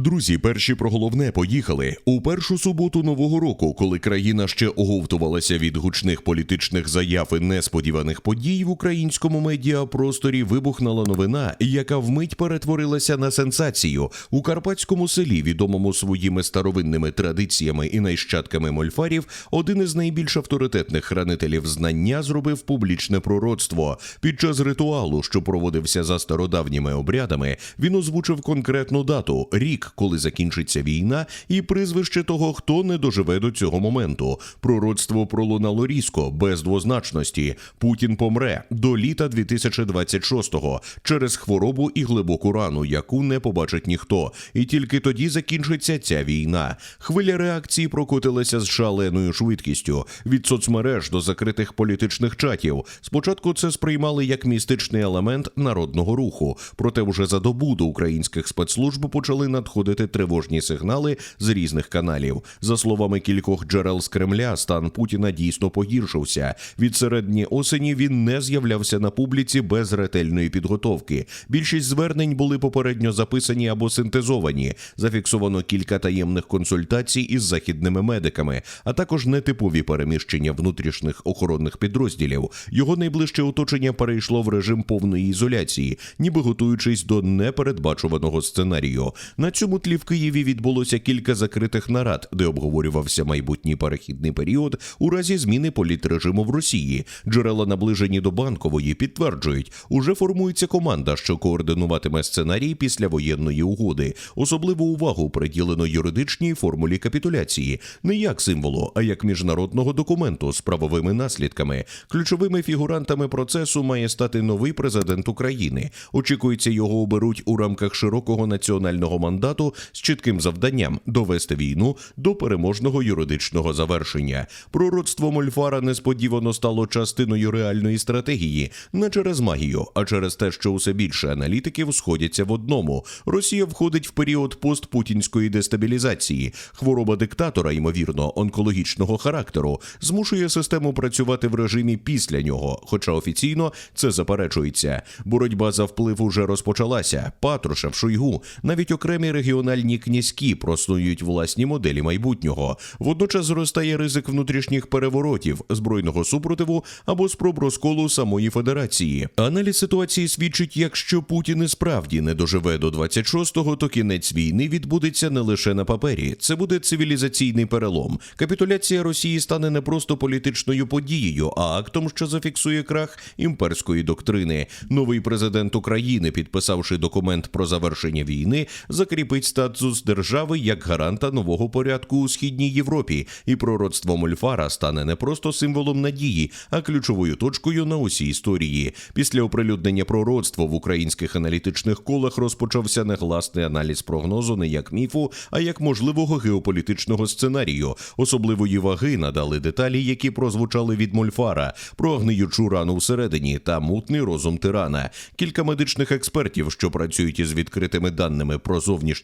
Друзі, перші про головне поїхали у першу суботу нового року, коли країна ще оговтувалася від гучних політичних заяв і несподіваних подій в українському медіапросторі вибухнула новина, яка вмить перетворилася на сенсацію у карпатському селі, відомому своїми старовинними традиціями і нащадками мольфарів. Один із найбільш авторитетних хранителів знання зробив публічне пророцтво. Під час ритуалу, що проводився за стародавніми обрядами, він озвучив конкретну дату рік, коли закінчиться війна, і прізвище того, хто не доживе до цього моменту. Пророцтво пролунало різко, без двозначності. Путін помре до літа 2026-го через хворобу і глибоку рану, яку не побачить ніхто. І тільки тоді закінчиться ця війна. Хвиля реакції прокотилася з шаленою швидкістю від соцмереж до закритих політичних чатів. Спочатку це сприймали як містичний елемент народного руху, проте вже за добу до українських спецслужб почали надходити тривожні сигнали з різних каналів. За словами кількох джерел з Кремля, стан Путіна дійсно погіршився. Від середні осені він не з'являвся на публіці без ретельної підготовки. Більшість звернень були попередньо записані або синтезовані. Зафіксовано кілька таємних консультацій із західними медиками, а також нетипові переміщення внутрішніх охоронних підрозділів. Його найближче оточення перейшло в режим повної ізоляції, ніби готуючись до непередбачуваного сценарію. На цьому тлі в Києві відбулося кілька закритих нарад, де обговорювався майбутній перехідний період у разі зміни політрежиму в Росії. Джерела наближені до банкової підтверджують, уже формується команда, що координуватиме сценарій після воєнної угоди. Особливу увагу приділено юридичній формулі капітуляції, не як символу, а як міжнародного документу з правовими наслідками. Ключовими фігурантами процесу має стати новий президент України. Очікується, його оберуть у рамках широкого національного мандату з чітким завданням довести війну до переможного юридичного завершення. Пророцтво Мольфара несподівано стало частиною реальної стратегії не через магію, а через те, що усе більше аналітиків сходяться в одному. Росія входить в період постпутінської дестабілізації. Хвороба диктатора, ймовірно, онкологічного характеру, змушує систему працювати в режимі після нього, хоча офіційно це заперечується. Боротьба за вплив уже розпочалася. Патрушев, Шойгу, навіть окремі регіональні князькі проснують власні моделі майбутнього. Водночас зростає ризик внутрішніх переворотів, збройного супротиву або спроб розколу самої федерації. Аналіз ситуації свідчить, якщо Путін і справді не доживе до 26-го, то кінець війни відбудеться не лише на папері. Це буде цивілізаційний перелом. Капітуляція Росії стане не просто політичною подією, а актом, що зафіксує крах імперської доктрини. Новий президент України, підписавши документ про завершення війни, закріпить статус держави як гаранта нового порядку у східній Європі, і пророцтво Мольфара стане не просто символом надії, а ключовою точкою на усій історії. Після оприлюднення пророцтва в українських аналітичних колах розпочався негласний аналіз прогнозу не як міфу, а як можливого геополітичного сценарію. Особливої ваги надали деталі, які прозвучали від Мольфара про гниючу рану всередині та мутний розум тирана. Кілька медичних експертів, що працюють із відкритими даними про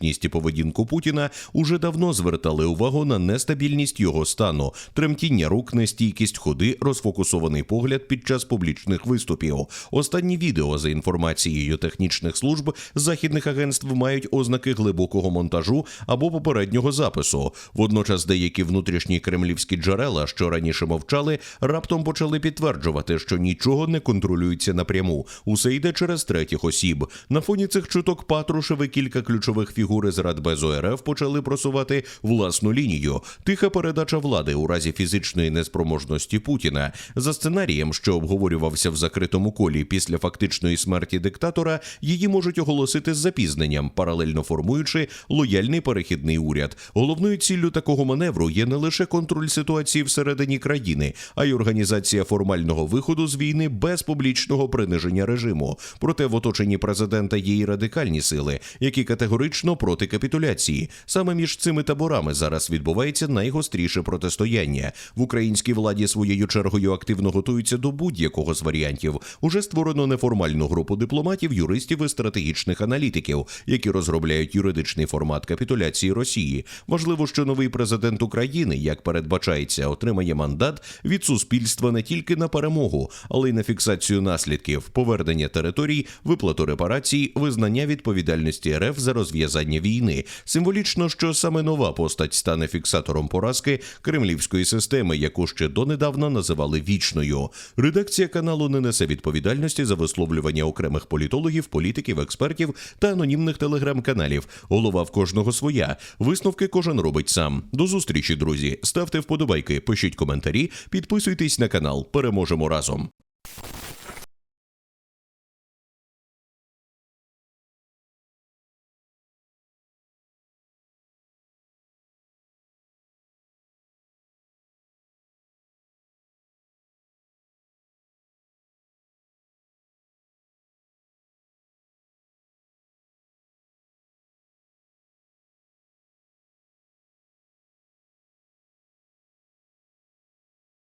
і поведінку Путіна, уже давно звертали увагу на нестабільність його стану, тремтіння рук, нестійкість ходи, розфокусований погляд під час публічних виступів. Останні відео за інформацією технічних служб західних агентств мають ознаки глибокого монтажу або попереднього запису. Водночас деякі внутрішні кремлівські джерела, що раніше мовчали, раптом почали підтверджувати, що нічого не контролюється напряму. Усе йде через третіх осіб. На фоні цих чуток Патрушев і кілька ключових фігур із Радбезу РФ почали просувати власну лінію. Тиха передача влади у разі фізичної неспроможності Путіна за сценарієм, що обговорювався в закритому колі після фактичної смерті диктатора, її можуть оголосити з запізненням, паралельно формуючи лояльний перехідний уряд. Головною ціллю такого маневру є не лише контроль ситуації всередині країни, а й організація формального виходу з війни без публічного приниження режиму. Проте в оточенні президента є і радикальні сили, які категорично проти капітуляції. Саме між цими таборами зараз відбувається найгостріше протистояння. В українській владі своєю чергою активно готуються до будь-якого з варіантів. Уже створено неформальну групу дипломатів, юристів і стратегічних аналітиків, які розробляють юридичний формат капітуляції Росії. Важливо, що новий президент України, як передбачається, отримає мандат від суспільства не тільки на перемогу, але й на фіксацію наслідків, повернення територій, виплату репарацій, визнання відповідальності РФ за розв'язання розгортання війни. Символічно, що саме нова постать стане фіксатором поразки кремлівської системи, яку ще донедавна називали вічною. Редакція каналу не несе відповідальності за висловлювання окремих політологів, політиків, експертів та анонімних телеграм-каналів. Голова в кожного своя. Висновки кожен робить сам. До зустрічі, друзі. Ставте вподобайки, пишіть коментарі, підписуйтесь на канал. Переможемо разом.